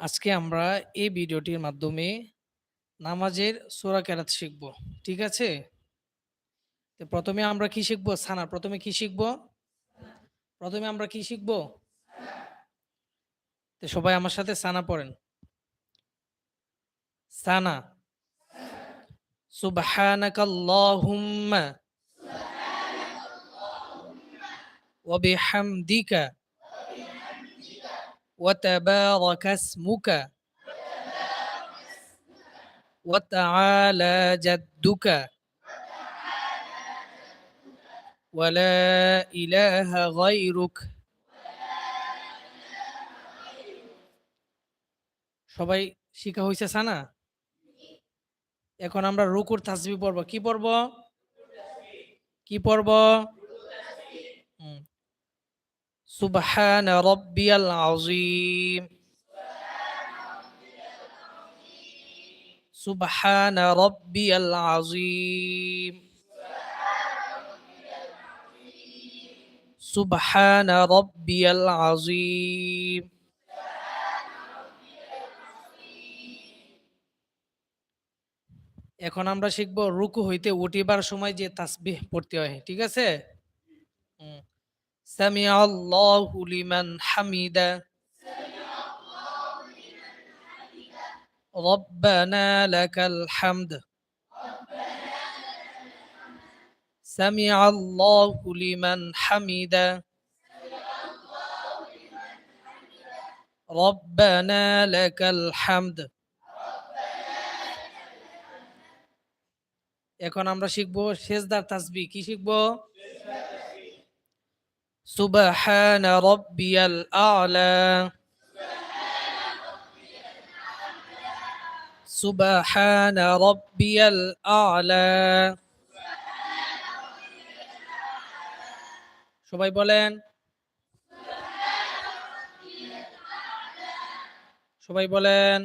আজকে আমরা এই ভিডিওটির মাধ্যমে নামাজের সোরা কেরাত শিখব। ঠিক আছে? তো প্রথমে আমরা কি শিখব? সানা। প্রথমে কি শিখব? প্রথমে আমরা কি শিখব? তো সবাই আমার সাথে সানা পড়েন। সানা। সুবহানাকাল্লাহুম্মা ওয়া বিহামদিকা وتبارك اسمك. وتعالى جدك. ولا إله غيرك. সবাই শিখা হয়েছে সানা? এখন আমরা রুকুর তাসবি পড়ব। কি পড়ব? কি পড়ব? سبحان ربي العظيم سبحان ربي العظيم سبحان ربي العظيم এখন আমরা শিখব রুকু হইতে উঠিবার সময় যে তাসবিহ পড়তে হয় ঠিক আছে হুম। সামিআ আল্লাহু লিমান হামিদা। রব্বানা লাকাল হামদ। সামিআ আল্লাহু লিমান হামিদা। রব্বানা লাকাল হামদ। এখন আমরা শিখব সেজদার তাসবিহ। কি শিখব? সুবহানা রাব্বিয়াল আ'লা। সুবহানা রাব্বিয়াল আ'লা। সবাই বলেন। সবাই বলেন।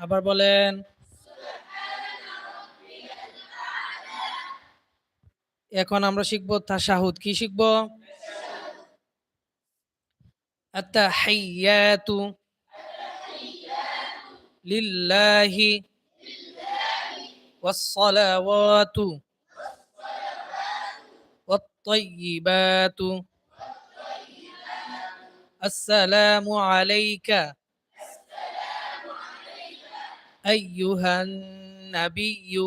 আবার বলেন। এখন আমরা শিখব তাশাহুদ। কি শিখব? আত-তাহিয়াতু লিল্লাহি ওয়াস-সালাওয়াতু ওয়াত-তাইয়্যিবাতু আসসালামু আলাইকা আইয়ুহান নাবিয়্যু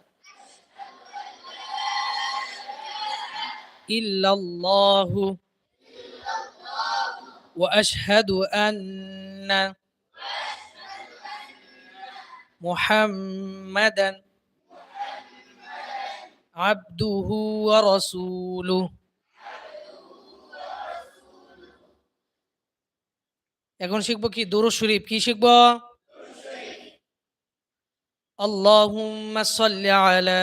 الله وأشهد أن محمدا عبده ورسوله এখন শিখব কি দুরূদ শরীফ কি শিখব আল্লাহুম্মা সাল্লি আলা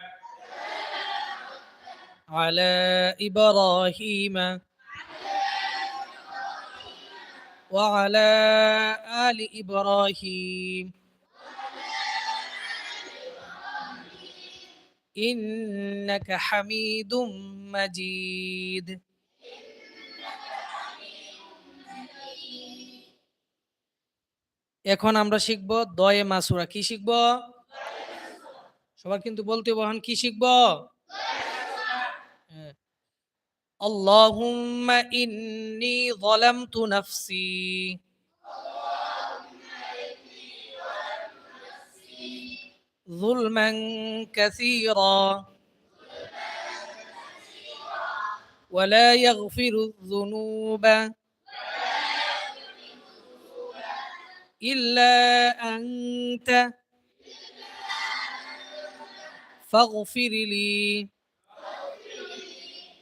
على إبراهيم وعلى آل إبراهيم إنك حميد مجيد এখন আমরা শিখব দয়ে মাসুরা কি শিখব সবার কিন্তু বলতে বহন কি শিখব হ্যাঁ। اللهم إني ظلمت نفسي. ظلما كثيرا. ولا يغفر الذنوب. إلا أنت. فاغفر لي.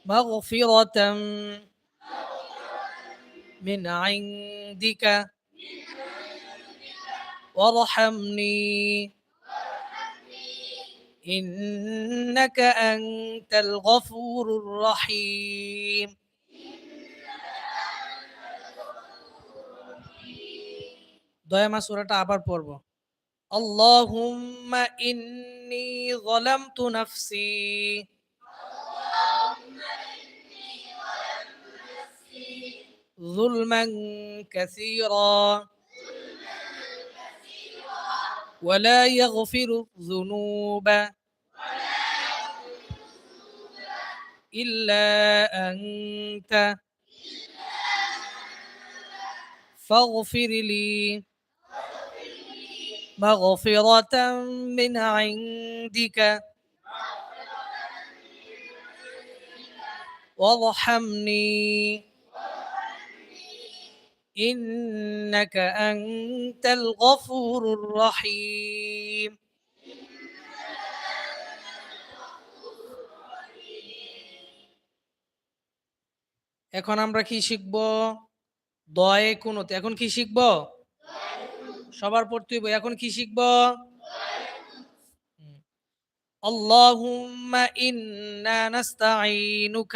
مغفرة من عندك وارحمني إنك أنت الغفور الرحيم দয়ামা সুরাটা আবার পড়ব اللهم إني ظلمت نفسي ظلما كثيرا. ولا يغفر الذنوب إلا أنت. فاغفر لي مغفرة من عندك. وارحمني. إنك أنت الغفور الرحيم এখন আমরা কি শিখব দয়ে কুনুত এখন কি শিখব সবার পড়তে হইব এখন কি শিখব اللهم إنا نستعينك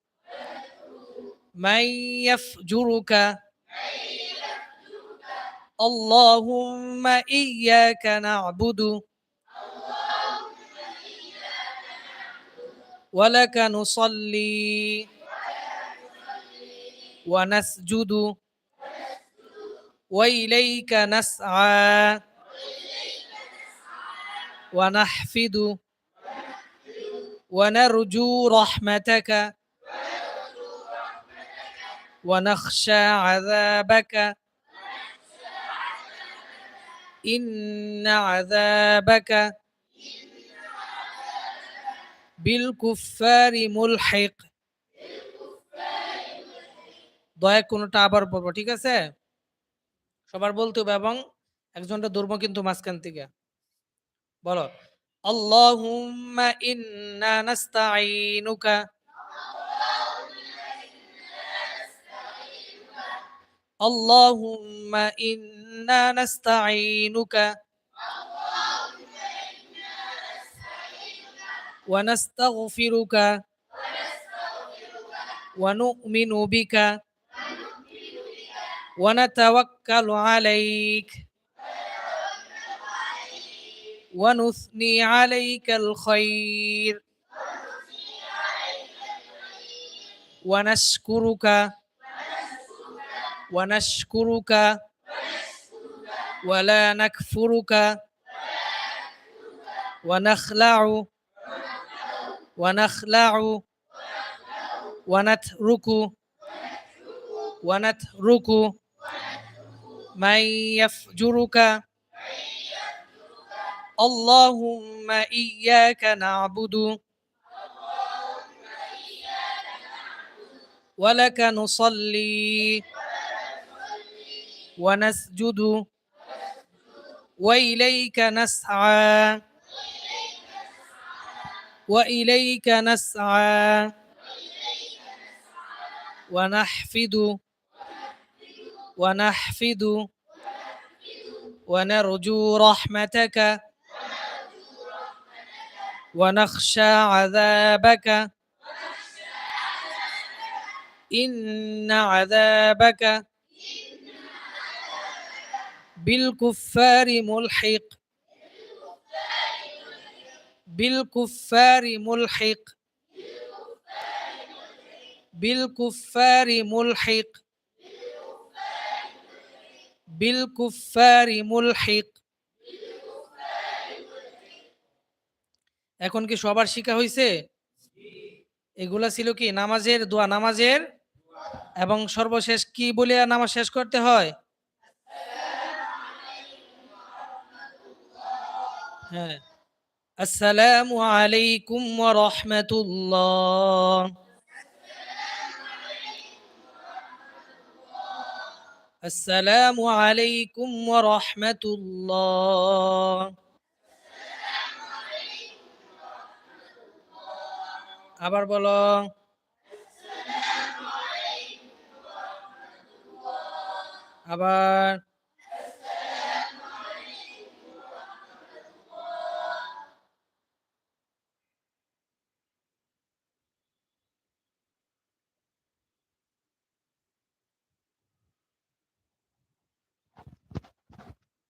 من يفجرك. اللهم إياك نعبد. ولك نصلي. ونسجد. وإليك نسعى. ونحفد. ونرجو رحمتك. ونخشى عذابك إن عذابك بالكفار ملحق দয়া কোনোটা আবার পড়বো ঠিক আছে সবার বলতে হবে এবং একজনটা ধরবো কিন্তু মাঝখান থেকে বলো اللهم إنا نستعينك اللهم إنا نستعينك ونستغفرك ونؤمن بك ونتوكل عليك ونثني عليك الخير ونشكرك ونشكرك ولا نكفرك ونخلع ونخلع ونترك ونترك من يفجرك اللهم إياك نعبد ولك نصلي ونسجد وإليك نسعى. وإليك نسعى. ونحفد. ونحفد. ونرجو رحمتك. ونخشى عذابك. إن عذابك بالكفار ملحق بالكفار ملحق بالكفار ملحق بالكفار ملحق এখন কি সবার শিখা হয়েছে এগুলা ছিল কি নামাজের দোয়া নামাজের এবং সর্বশেষ কি বলে নামাজ শেষ করতে হয় হ্যাঁ আসসালামু আলাইকুম ওয়া রাহমাতুল্লাহ আসসালামু আলাইকুম ওয়া রাহমাতুল্লাহ আবার বলো আবার